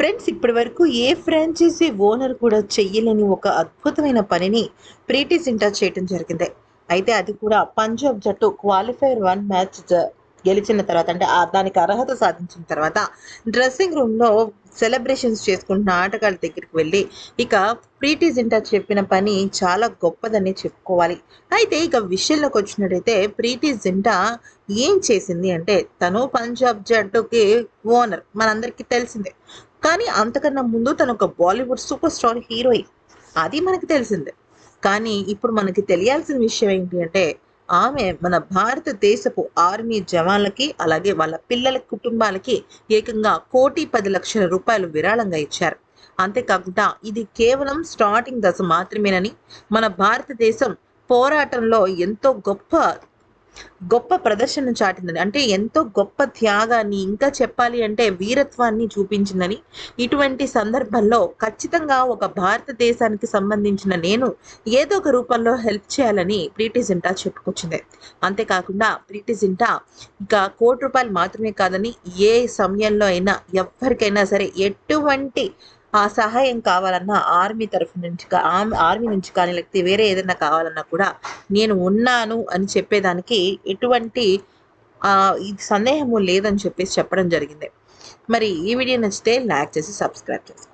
Friends ఇప్పటి వరకు ఏ franchise owner కూడా చెయ్యలేని ఒక అద్భుతమైన పనిని ప్రీతి సింటా చేయటం జరిగింది. అయితే అది కూడా పంజాబ్ జట్టు క్వాలిఫైర్ వన్ మ్యాచ్ గెలిచిన తర్వాత అంటే దానికి అర్హత సాధించిన తర్వాత డ్రెస్సింగ్ రూమ్లో సెలబ్రేషన్స్ చేసుకుంటున్న ఆటగాళ్ళ దగ్గరికి వెళ్ళి ఇక ప్రీటీ జింటా చెప్పిన పని చాలా గొప్పదని చెప్పుకోవాలి. అయితే ఇక విషయంలోకి వచ్చినట్టయితే ప్రీతి జింటా ఏం చేసింది అంటే తను పంజాబ్ జట్టుకి ఓనర్ మనందరికీ తెలిసిందే. కానీ అంతకన్నా ముందు తను ఒక బాలీవుడ్ సూపర్ స్టార్ హీరోయిన్ అది మనకి తెలిసిందే. కానీ ఇప్పుడు మనకి తెలియాల్సిన విషయం ఏంటి అంటే ఆమె మన భారతదేశపు ఆర్మీ జవాన్లకి అలాగే వాళ్ళ పిల్లల కుటుంబాలకి ఏకంగా కోటి పది లక్షల రూపాయలు విరాళంగా ఇచ్చారు. అంతేకాకుండా ఇది కేవలం స్టార్టింగ్ దశ మాత్రమేనని మన భారతదేశం పోరాటంలో ఎంతో గొప్ప గొప్ప ప్రదర్శన చాటిందని. అంటే ఎంతో గొప్ప త్యాగాన్ని ఇంకా చెప్పాలి అంటే వీరత్వాన్ని చూపించిందని. ఇటువంటి సందర్భంలో ఖచ్చితంగా ఒక భారతదేశానికి సంబంధించిన నేను ఏదో ఒక రూపంలో హెల్ప్ చేయాలని ప్రీటి జింటా చెప్పుకొచ్చింది. అంతేకాకుండా ప్రీటి జింటా ఇక కోటి రూపాయలు మాత్రమే కాదని ఏ సమయంలో అయినా ఎవరికైనా సరే ఎటువంటి ఆ సహాయం కావాలన్నా ఆర్మీ తరఫు నుంచి కా- ఆర్మీ నుంచి కానీ లేకపోతే వేరే ఏదైనా కావాలన్నా కూడా నేను ఉన్నాను అని చెప్పేదానికి ఎటువంటి సందేహము లేదని చెప్పేసి చెప్పడం జరిగింది. మరి ఈ వీడియో నచ్చితే లైక్ చేసి సబ్స్క్రైబ్ చేసుకోండి.